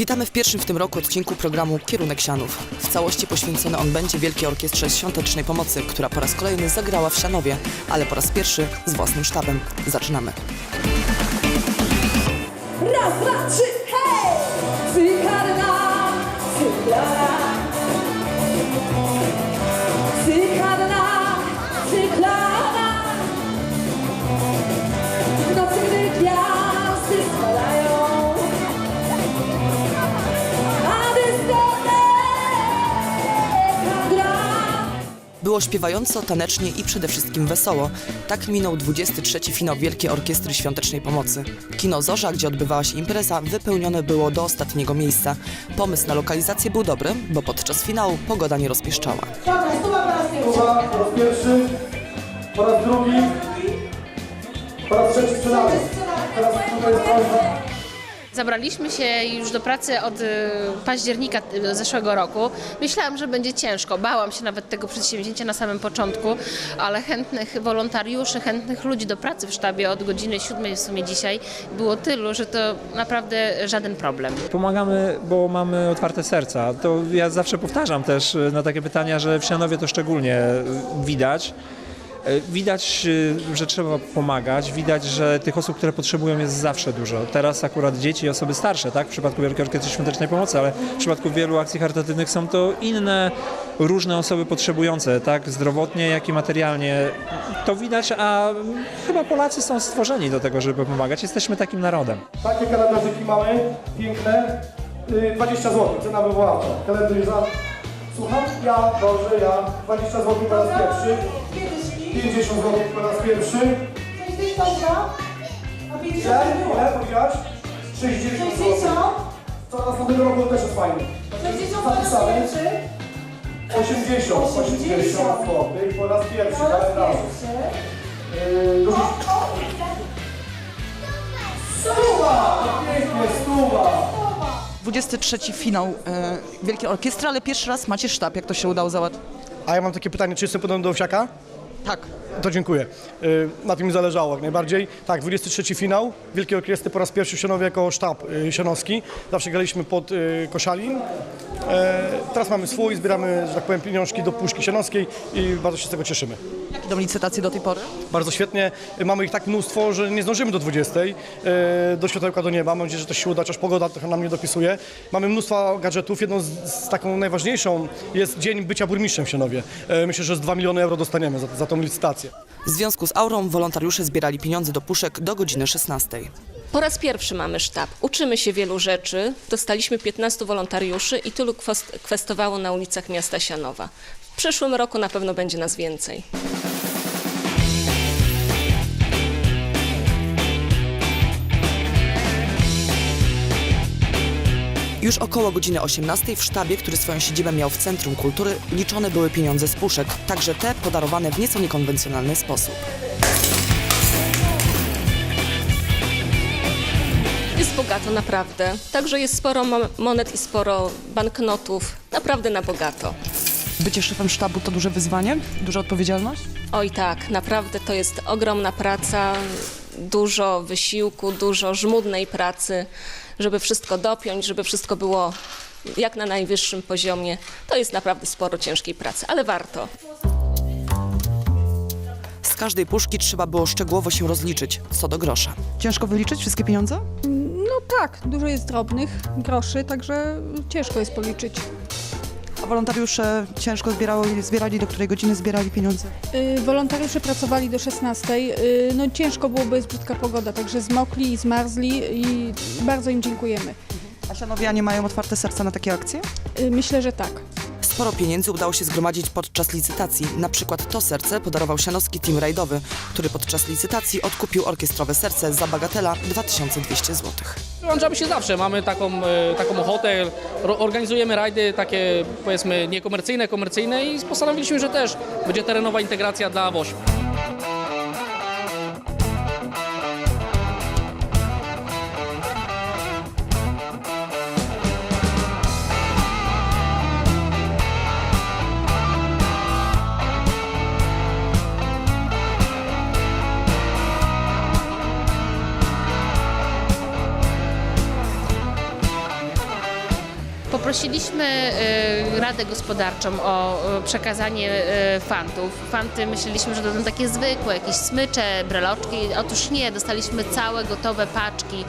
Witamy w pierwszym w tym roku odcinku programu Kierunek Sianów. W całości poświęcony on będzie Wielkiej Orkiestrze Świątecznej Pomocy, która po raz kolejny zagrała w Sianowie, ale po raz pierwszy z własnym sztabem. Zaczynamy. Raz, dwa, trzy, Było śpiewająco, tanecznie i przede wszystkim wesoło. Tak minął 23. finał Wielkiej Orkiestry Świątecznej Pomocy. Kino Zorza, gdzie odbywała się impreza, wypełnione było do ostatniego miejsca. Pomysł na lokalizację był dobry, bo podczas finału pogoda nie rozpieszczała. Dobra, stuwa po raz pierwszy. Po raz pierwszy, po raz drugi, po raz trzeci sprzedany. Teraz tutaj jest. Zabraliśmy się już do pracy od y, października y, zeszłego roku. Myślałam, że będzie ciężko. Bałam się nawet tego przedsięwzięcia na samym początku, ale chętnych wolontariuszy, chętnych ludzi do pracy w sztabie od godziny siódmej w sumie dzisiaj było tylu, że to naprawdę żaden problem. Pomagamy, bo mamy otwarte serca. To ja zawsze powtarzam też y, na takie pytania, że w Sianowie to szczególnie widać. Y, Widać, y, że trzeba pomagać, widać, że tych osób, które potrzebują jest zawsze dużo. Teraz akurat dzieci i osoby starsze, tak? W przypadku Wielkiej Orkiestry Świątecznej Pomocy, ale w przypadku wielu akcji charytatywnych są to inne, różne osoby potrzebujące, tak? Zdrowotnie, jak i materialnie. To widać, a chyba Polacy są stworzeni do tego, żeby pomagać. Jesteśmy takim narodem. Takie kalendarzyki mamy, piękne, y, 20 zł, cena wywoławcza. Kalendarz za... Słucham? Ja, dobrze, ja. 20 zł po raz pierwszy, 50 zł po raz pierwszy. 60 gra. A 50 Ile? Ile powiedziałaś? 60 zł. 60. Co następnego roku też jest fajny. 60 po raz Zapisany? pierwszy. 80, 80 zł po raz pierwszy Po raz kalendarz. pierwszy. Yy, dużo... Stuwa! No Pięknie, stuwa! 23 finał e, Wielkiej Orkiestry, ale pierwszy raz macie sztab, jak to się udało załatwić? A ja mam takie pytanie, czy jestem podobny do Owsiaka? Tak. To dziękuję. Y, Na tym mi zależało jak najbardziej. Tak, 23 finał Wielkiej Orkiestry po raz pierwszy w Sianowie jako sztab y, sianowski. Zawsze graliśmy pod y, Koszalin. E, Teraz mamy swój, zbieramy, że tak powiem, pieniążki do puszki sianowskiej i bardzo się z tego cieszymy. Jak idą licytacje do tej pory? Bardzo świetnie. Mamy ich tak mnóstwo, że nie zdążymy do 20. y, Do światełka do nieba. Mam nadzieję, że to się uda, chociaż pogoda trochę nam nie dopisuje. Mamy mnóstwo gadżetów. Jedną z, z taką najważniejszą jest dzień bycia burmistrzem w Sianowie. E, Myślę, że z 2 miliony euro dostaniemy za, za tą licytację. W związku z aurą wolontariusze zbierali pieniądze do puszek do godziny 16. Po raz pierwszy mamy sztab. Uczymy się wielu rzeczy. Dostaliśmy 15 wolontariuszy i tylu kwest- kwestowało na ulicach miasta Sianowa. W przyszłym roku na pewno będzie nas więcej. Już około godziny 18 w sztabie, który swoją siedzibę miał w Centrum Kultury, liczone były pieniądze z puszek, także te podarowane w nieco niekonwencjonalny sposób. Jest bogato, naprawdę. Także jest sporo mo- monet i sporo banknotów. Naprawdę na bogato. Bycie szefem sztabu to duże wyzwanie, duża odpowiedzialność? Oj tak, naprawdę to jest ogromna praca, dużo wysiłku, dużo żmudnej pracy, żeby wszystko dopiąć, żeby wszystko było jak na najwyższym poziomie. To jest naprawdę sporo ciężkiej pracy, ale warto. Z każdej puszki trzeba było szczegółowo się rozliczyć, co do grosza. Ciężko wyliczyć wszystkie pieniądze? No tak, dużo jest drobnych groszy, także ciężko jest policzyć. A wolontariusze ciężko zbierało, zbierali, do której godziny zbierali pieniądze? Y, wolontariusze pracowali do 16. Y, no ciężko byłoby, jest brzydka pogoda, także zmokli i zmarzli i bardzo im dziękujemy. A sianowianie mają otwarte serca na takie akcje? Y, myślę, że tak. Sporo pieniędzy udało się zgromadzić podczas licytacji. Na przykład to serce podarował sianowski team rajdowy, który podczas licytacji odkupił orkiestrowe serce za bagatela 2200 zł. Przyłączamy się zawsze, mamy taką, e, taką ochotę, organizujemy rajdy takie powiedzmy niekomercyjne, komercyjne i postanowiliśmy, że też będzie terenowa integracja dla WOŚP. Prosiliśmy e, Radę Gospodarczą o przekazanie e, fantów. Fanty myśleliśmy, że to będą takie zwykłe, jakieś smycze, breloczki. Otóż nie, dostaliśmy całe gotowe paczki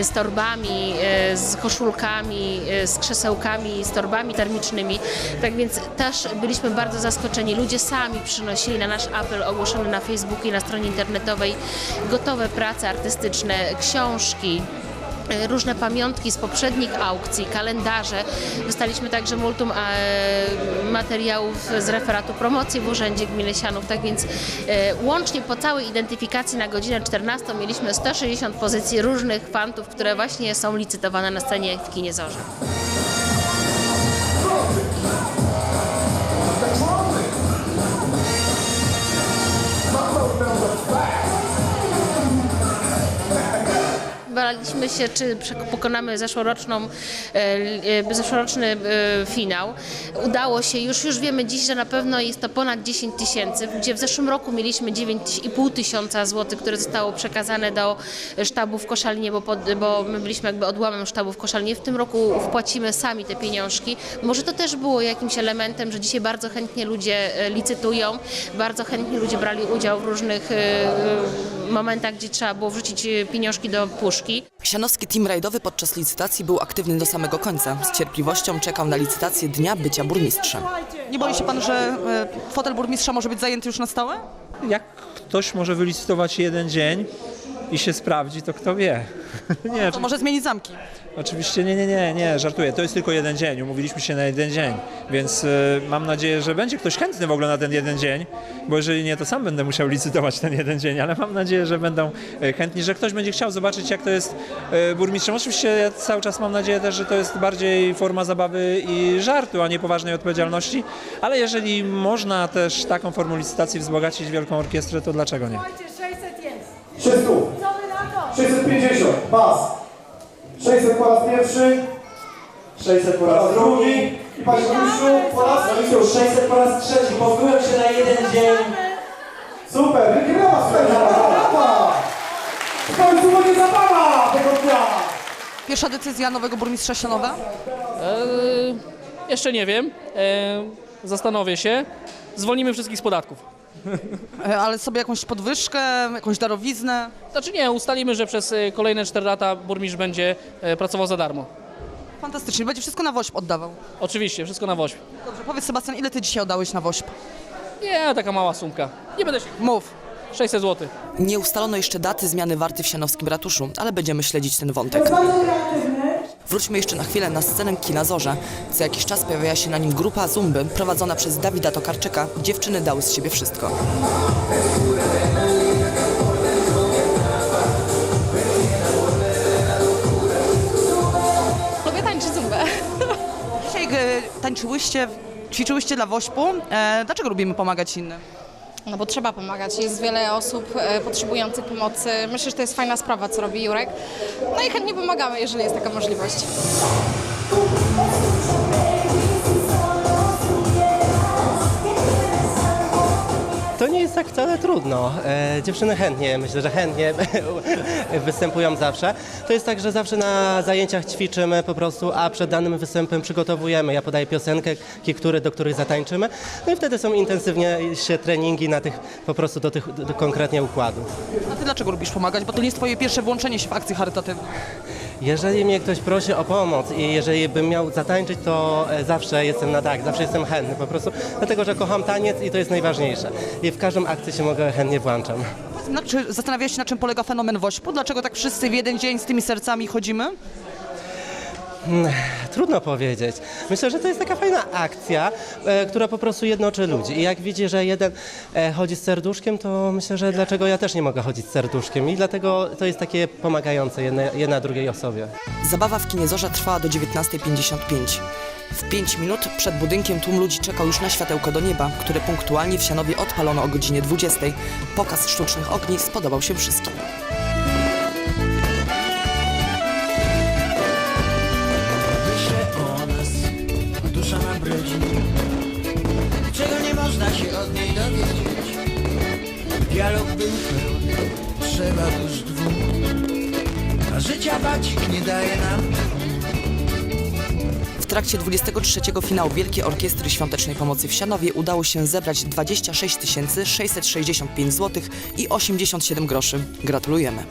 z torbami, e, z koszulkami, z krzesełkami, z torbami termicznymi. Tak więc też byliśmy bardzo zaskoczeni. Ludzie sami przynosili na nasz apel ogłoszony na Facebooku i na stronie internetowej gotowe prace artystyczne, książki, różne pamiątki z poprzednich aukcji, kalendarze. Dostaliśmy także multum e, materiałów z referatu promocji w Urzędzie Gminy Sianów. Tak więc e, łącznie po całej identyfikacji na godzinę 14 mieliśmy 160 pozycji różnych fantów, które właśnie są licytowane na scenie w kinie Zorze. Baliśmy się, czy pokonamy zeszłoroczną, e, e, zeszłoroczny e, finał. Udało się, już, już wiemy dziś, że na pewno jest to ponad 10 tysięcy, gdzie w zeszłym roku mieliśmy 9,5 tysiąca złotych, które zostało przekazane do sztabu w Koszalinie, bo, pod, bo my byliśmy jakby odłamem sztabu w Koszalinie. W tym roku wpłacimy sami te pieniążki. Może to też było jakimś elementem, że dzisiaj bardzo chętnie ludzie licytują, bardzo chętnie ludzie brali udział w różnych momentach, gdzie trzeba było wrzucić e, pieniążki do puszki. Sianowski team rajdowy podczas licytacji był aktywny do samego końca. Z cierpliwością czekał na licytację dnia bycia burmistrzem. Nie boi się pan, że e, fotel burmistrza może być zajęty już na stałe? Jak ktoś może wylicytować jeden dzień i się sprawdzi, to kto wie. nie, To może zmienić zamki. Oczywiście nie, nie, nie, nie, żartuję. To jest tylko jeden dzień, umówiliśmy się na jeden dzień, więc y, mam nadzieję, że będzie ktoś chętny w ogóle na ten jeden dzień, bo jeżeli nie, to sam będę musiał licytować ten jeden dzień, ale mam nadzieję, że będą y, chętni, że ktoś będzie chciał zobaczyć, jak to jest y, burmistrzem. Oczywiście ja cały czas mam nadzieję też, że to jest bardziej forma zabawy i żartu, a nie poważnej odpowiedzialności, ale jeżeli można też taką formą licytacji wzbogacić Wielką Orkiestrę, to dlaczego nie? 600 jest. 300, pas. 600 po raz pierwszy, 600 po raz drugi i panie burmistrzu po raz... Już 600 po raz trzeci, pozbyłem się na jeden dzień. Super, brawa, słuchajcie, brawa! W końcu będzie zabawa tego dnia! Pierwsza decyzja nowego burmistrza Sianowa? E, jeszcze nie wiem, e, zastanowię się. Zwolnimy wszystkich z podatków. E, Ale sobie jakąś podwyżkę, jakąś darowiznę? Znaczy nie, ustalimy, że przez e, kolejne 4 lata burmistrz będzie e, pracował za darmo. Fantastycznie, będzie wszystko na WOŚP oddawał. Oczywiście, wszystko na woźb. Dobrze, powiedz Sebastian, ile ty dzisiaj oddałeś na WOŚP? Nie, taka mała sumka. Nie będę się... Mów. 600 zł. Nie ustalono jeszcze daty zmiany warty w sianowskim ratuszu, ale będziemy śledzić ten wątek. Wróćmy jeszcze na chwilę na scenę Kina Zorza. Co jakiś czas pojawia się na nim grupa Zumby, prowadzona przez Dawida Tokarczyka. Dziewczyny dały z siebie wszystko. Lubię tańczyć zumbę. Dzisiaj e, tańczyłyście, ćwiczyłyście dla WOŚP-u. E, dlaczego lubimy pomagać innym? No bo trzeba pomagać. Jest wiele osób e, potrzebujących pomocy. Myślę, że to jest fajna sprawa, co robi Jurek. No i chętnie pomagamy, jeżeli jest taka możliwość. To nie jest tak wcale trudno. E, dziewczyny chętnie, myślę, że chętnie występują zawsze. To jest tak, że zawsze na zajęciach ćwiczymy po prostu, a przed danym występem przygotowujemy. Ja podaję piosenkę, kiktury, do których zatańczymy. No i wtedy są intensywnie się treningi na tych, po prostu do tych do konkretnie układów. A ty dlaczego lubisz pomagać? Bo to nie jest twoje pierwsze włączenie się w akcje charytatywne. Jeżeli mnie ktoś prosi o pomoc i jeżeli bym miał zatańczyć, to e, zawsze jestem na tak, zawsze jestem chętny po prostu, dlatego że kocham taniec i to jest najważniejsze. I w każdą akcję się mogę chętnie włączam. No, czy zastanawiałeś się, na czym polega fenomen WOŚP-u? Dlaczego tak wszyscy w jeden dzień z tymi sercami chodzimy? Trudno powiedzieć. Myślę, że to jest taka fajna akcja, e, która po prostu jednoczy ludzi. I jak widzi, że jeden e, chodzi z serduszkiem, to myślę, że dlaczego ja też nie mogę chodzić z serduszkiem. I dlatego to jest takie pomagające jedna, jedna drugiej osobie. Zabawa w kinie Zorza trwała do 19.55. W 5 minut przed budynkiem tłum ludzi czekał już na światełko do nieba, które punktualnie w Sianowie odpalono o godzinie 20. Pokaz sztucznych ogni spodobał się wszystkim. Dowiedzieć Dialog był pełny, trzeba już dwóch A życia bacik nie daje nam W trakcie 23 finału Wielkiej Orkiestry Świątecznej Pomocy w Sianowie udało się zebrać 26 665 zł i 87 groszy. Gratulujemy.